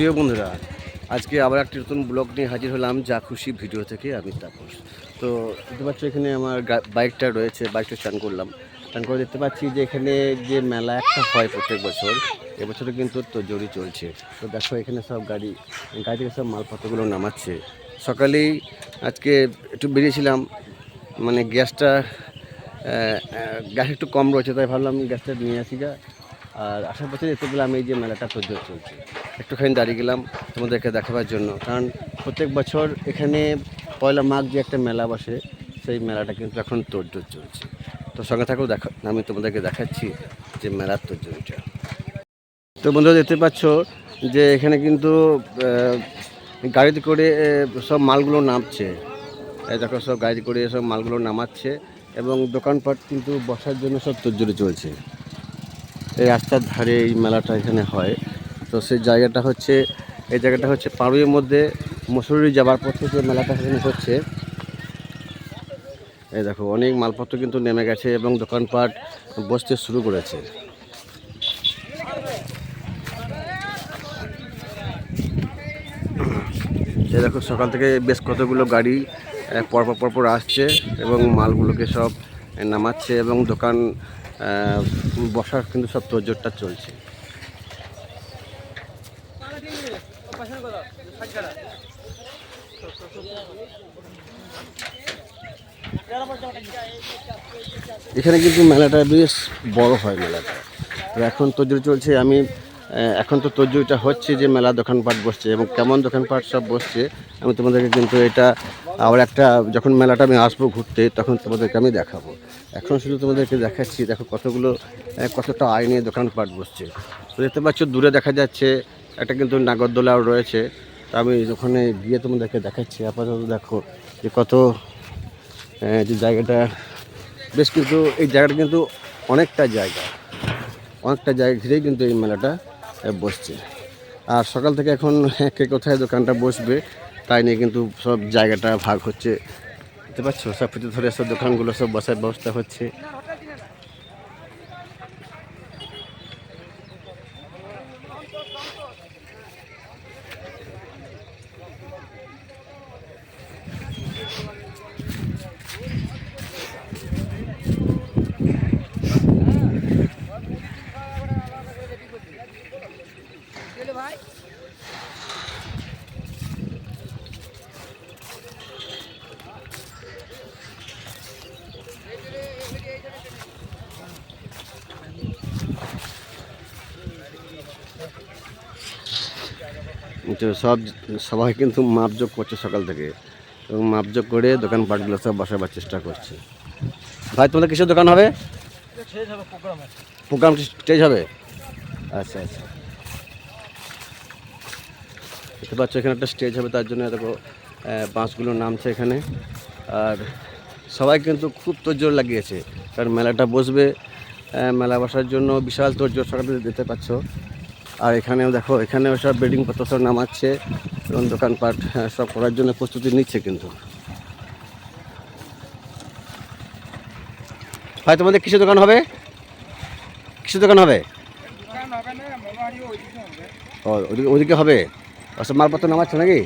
প্রিয় বন্ধুরা, আজকে আবার একটি নতুন ব্লগ নিয়ে হাজির হলাম যা খুশি ভিডিও থেকে আমি তাপস। তো দেখতে পাচ্ছ এখানে আমার বাইকটা রয়েছে, বাইকটা স্টান করলাম। স্টান করে দেখতে পাচ্ছি যে এখানে যে মেলা একটা হয় প্রত্যেক বছর, এবছরও কিন্তু তো জড়ি চলছে। তো দেখো এখানে সব গাড়ি গাড়ি থেকে সব মালপত্রগুলো নামাচ্ছে। সকালেই আজকে একটু বেরিয়েছিলাম মানে গ্যাসটা গ্যাস একটু কম রয়েছে, তাই ভাবলাম গ্যাসটা নিয়ে আসি গা। আর আসার পথে দেখতে পেলাম এই যে মেলাটা তোর চলছে। একটুখানি দাঁড়িয়ে গেলাম তোমাদেরকে দেখাবার জন্য। কারণ প্রত্যেক বছর এখানে পয়লা মাঘ যে একটা মেলা বসে, সেই মেলাটা কিন্তু এখন তোড়জোড় চলছে। তো সঙ্গে থাকেও দেখা, আমি তোমাদেরকে দেখাচ্ছি যে মেলার তোর তোড়জোড়টা। তো বন্ধুরা, দেখতে পাচ্ছ যে এখানে কিন্তু গাড়িতে করে সব মালগুলো নামছে। দেখো, সব গাড়ি করে সব মালগুলো নামাচ্ছে এবং দোকানপাট কিন্তু বসার জন্য সব তোড়জোড়ে চলছে। এই রাস্তার ধারে এই মেলাটা এখানে হয়। তো সেই জায়গাটা হচ্ছে, এই জায়গাটা হচ্ছে পাড়ুইয়ের মধ্যে মুসুরি যাবার পথে যে মেলাটা সেখানে হচ্ছে। এই দেখো, অনেক মালপত্র কিন্তু নেমে গেছে এবং দোকানপাট বসতে শুরু করেছে। এই দেখো, সকাল থেকে বেশ কতগুলো গাড়ি পরপর পরপর আসছে এবং মালগুলোকে সব নামাচ্ছে এবং দোকান বসার কিন্তু সব তোজোরটা চলছে। এখানে কিন্তু মেলাটা বেশ বড় হয় মেলাটা। তো এখন তোজোর চলছে, আমি এখন তো তোজোরটা হচ্ছে যে মেলা দোকানপাট বসছে এবং কেমন দোকানপাট সব বসছে, আমি তোমাদেরকে কিন্তু এটা, আবার একটা যখন মেলাটা আমি আসব ঘুরতে, তখন তোমাদেরকে আমি দেখাবো। এখন শুধু তোমাদেরকে দেখাচ্ছি, দেখো কতগুলো কতটা আইনে দোকানপাট বসছে। তো দেখতে পাচ্ছ, দূরে দেখা যাচ্ছে একটা কিন্তু নাগরদোলাও রয়েছে। তা আমি ওখানে গিয়ে তোমাদেরকে দেখাচ্ছি। আপাতত দেখো যে কত যে জায়গাটা, বেশ কিন্তু এই জায়গাটা কিন্তু অনেকটা জায়গা। অনেকটা জায়গা ঘিরেই কিন্তু এই মেলাটা বসছে। আর সকাল থেকে এখন কে কোথায় দোকানটা বসবে, তাই নিয়ে কিন্তু সব জায়গাটা ভাগ হচ্ছে। বুঝতে পারছ সব ফিতে ধরে সব দোকানগুলো সব বসার ব্যবস্থা হচ্ছে। সব, সবাই কিন্তু মাপযোগ করছে সকাল থেকে। এবং মাপযোগ করে দোকানপাটগুলো সব বসাবার চেষ্টা করছে। ভাই, তোমাদের কিসের দোকান হবে? প্রোগ্রাম স্টেজ হবে? আচ্ছা আচ্ছা। দেখতে পাচ্ছ, এখানে একটা স্টেজ হবে, তার জন্য দেখো বাঁশগুলো নামছে এখানে। আর সবাই কিন্তু খুব তোরজোর লাগিয়েছে। কারণ মেলাটা বসবে মেলা বসার জন্য বিশাল তোরজোর সকালে দেখতে পাচ্ছ। আর এখানেও দেখো এখানেও সব বিল্ডিং পত্র সব নামাচ্ছে। এবং দোকানপাট হ্যাঁ, সব করার জন্য প্রস্তুতি নিচ্ছে কিন্তু। ভাই তোমাদের কিসের দোকান হবে? কিসের দোকান হবে? ওদিকে ওদিকে হবে? ওসব মালপত্র নামাচ্ছে নাকি?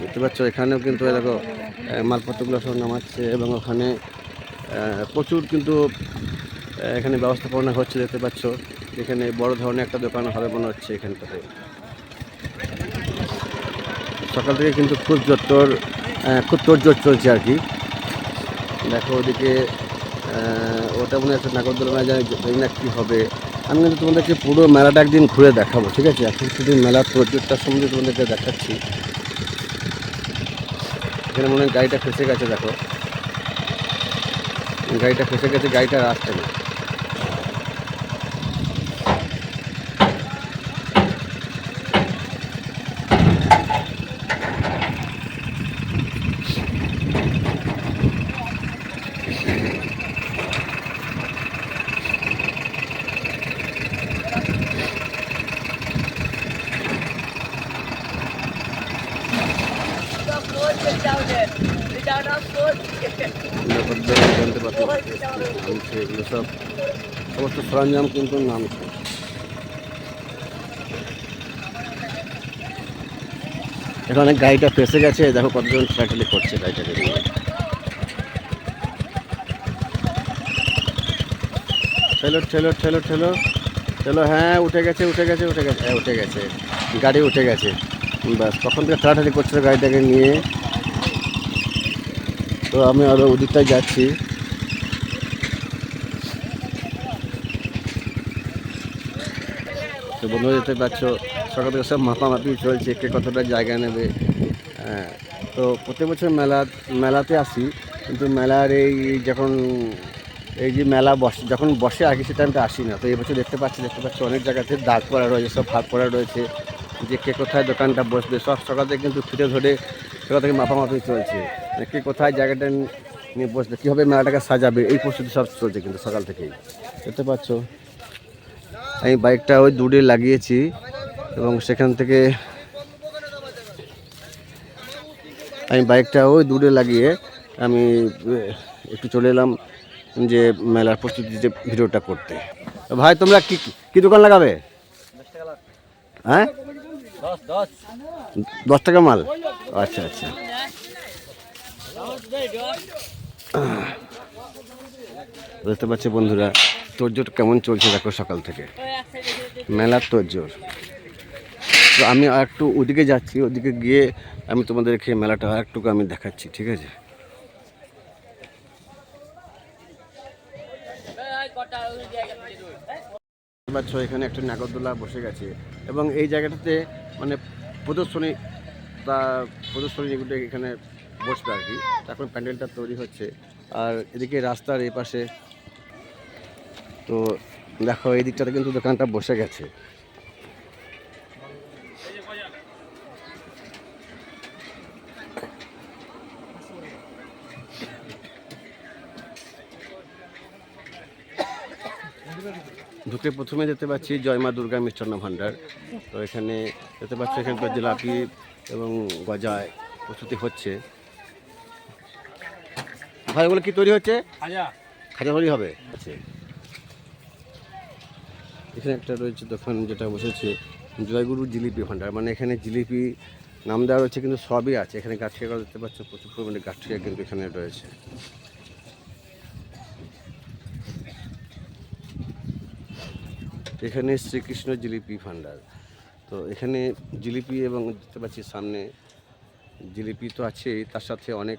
দেখতে পাচ্ছ এখানেও কিন্তু দেখো মালপত্রগুলো সব নামাচ্ছে এবং ওখানে প্রচুর কিন্তু এখানে ব্যবস্থাপনা হচ্ছে দেখতে পাচ্ছ। এখানে বড় ধরনের একটা দোকান হবে মনে হচ্ছে এখানটাতে। সকাল থেকে কিন্তু খুব জোর খুব তোড়জোড় চলছে আর কি। দেখো ওদিকে ওটা মনে একটা নাগরদোলনা, জানি জানি না কী হবে। আমি কিন্তু তোমাদেরকে পুরো মেলাটা একদিন ঘুরে দেখাবো, ঠিক আছে? এখন শুধু মেলার তোড়জোড়টার সম্বন্ধে তোমাদেরকে দেখাচ্ছি। এখানে মনে হয় গাড়িটা ফেসে গেছে, দেখো। গাড়িটা ফেসে গেছে, গাড়িটা আসছে না। যন্ত্রপাতি নামছে এগুলো সব সমস্ত সরঞ্জাম কিন্তু নামছে এখানে গাড়িটা ফেসে গেছে, দেখো কতজন ঠেলাঠেলি করছে গাড়িটাকে নিয়ে ঠেলো ঠেলো ঠেলো ঠেলো ঠেলো হ্যাঁ উঠে গেছে উঠে গেছে উঠে গেছে হ্যাঁ উঠে গেছে, গাড়ি উঠে গেছে। ব্যাস তখন থেকে ঠেলাঠেলি করছিল গাড়িটাকে নিয়ে? তো আমি আরও ওদিকটায় যাচ্ছি। তো বন্ধু যেতে পারছ সকাল থেকে সব মাপামাপি চলছে, কে কতটা জায়গা নেবে। হ্যাঁ তো প্রতি বছর মেলা, মেলাতে আসি, কিন্তু মেলার এই যখন, এই যে মেলা বসে, যখন বসে আগে সে টাইমটা আসি না, তো এবছর দেখতে পাচ্ছি দেখতে পাচ্ছি অনেক জায়গাতে দাগ করা রয়েছে, সব ভাগ করা রয়েছে, যে কে কোথায় দোকানটা বসবে, সব সকাল থেকে কিন্তু ফিরে ধরে সকাল থেকে মাপামাপি চলছে। কে কোথায় জায়গাটা নিয়ে বসবে কীভাবে মেলাটাকে সাজাবে এই প্রস্তুতি সব চলছে কিন্তু সকাল থেকেই। দেখতে পাচ্ছ। আমি বাইকটা ওই দূরে লাগিয়েছি এবং সেখান থেকে আমি বাইকটা ওই দূরে লাগিয়ে আমি একটু চলে এলাম যে মেলার প্রস্তুতিতে ভিডিওটা করতে। তো ভাই তোমরা কি কি দোকান লাগাবে? হ্যাঁ? দশ টাকা মাল? আচ্ছা আচ্ছা। দেখতে পাচ্ছি বন্ধুরা তোরজোর কেমন চলছে দেখো সকাল থেকে। মেলার তোরজোর তো আমি একটু ওদিকে যাচ্ছি, ওদিকে গিয়ে আমি তোমাদেরকে মেলাটা আর একটু আমি দেখাচ্ছি, ঠিক আছে? পাচ্ছ, এখানে একটা নাগরদোলা বসে গেছে এবং এই জায়গাটাতে মানে প্রদর্শনী, তা প্রদর্শনী যেগুলো এখানে বসবে আর কি এখন প্যান্ডেলটা তৈরি হচ্ছে। আর এদিকে রাস্তার এই পাশে তো দেখো, এই দিকটাতে কিন্তু দোকানটা বসে গেছে। ঢুকে প্রথমে যেতে পাচ্ছি জয় মা দুর্গা মিষ্টান্ন ভাণ্ডার। তো এখানে যেতে পাচ্ছি এখানকার জিলাপি এবং গজায় প্রস্তুতি হচ্ছে। ভাই ওগুলো কি তৈরি হচ্ছে? খাজা। তৈরি হবে। আচ্ছা। এখানে একটা রয়েছে দোকান যেটা বসেছে জয়গুরু জিলিপি ভান্ডার মানে এখানে জিলিপি নাম দেওয়া রয়েছে কিন্তু সবই আছে। এখানে গাঠিয়া দেখতে পাচ্ছ প্রচুর পরিমাণে গাঠিয়া কিন্তু এখানে রয়েছে। এখানে শ্রীকৃষ্ণ জিলিপি ভান্ডার তো এখানে জিলিপি এবং দেখতে পাচ্ছি সামনে জিলিপি তো আছেই তার সাথে অনেক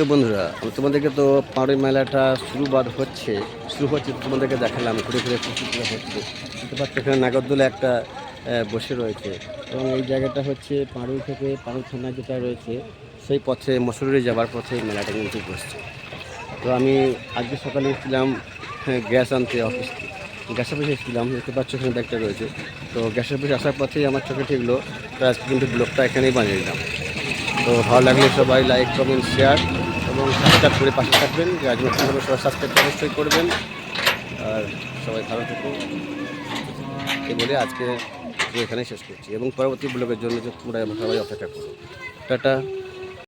তো বন্ধুরা তোমাদেরকে তো পাড়ি মেলাটা শুরুবার হচ্ছে শুরু হচ্ছে তোমাদেরকে দেখালাম ঘুরে ঘুরে প্রস্তুতিটা হচ্ছে। দেখতে পাচ্ছ এখানে নাগরদোলা একটা বসে রয়েছে। এবং এই জায়গাটা হচ্ছে পাড়ুই থেকে পাড়ুই থানা যেটা রয়েছে সেই পথে মসুরি যাওয়ার পথে মেলাটা কিন্তু বসছে। তো আমি আজকে সকালে এসেছিলাম হ্যাঁ, গ্যাস আনতে অফিস গ্যাস অফিসে এসেছিলাম দেখতে পাচ্ছ এখানে ব্যাগটা রয়েছে। তো গ্যাস অফিসে আসার পথেই আমার চোখে ঠিকলো তো আজকে কিন্তু ব্লগটা এখানেই বানিয়ে দিলাম। তো ভালো লাগলে সবাই লাইক কমেন্ট শেয়ার এবং সাবস্ক্রাইব করে পাশে থাকবেন আজ হলে সবাই সাবস্ক্রাইব অবশ্যই করবেন। আর সবাই ভালো থাকুন। এ বলে আজকে এখানে শেষ করছি এবং পরবর্তী ব্লগের জন্য যে তোমরা সবাই অপেক্ষা করো টাটা।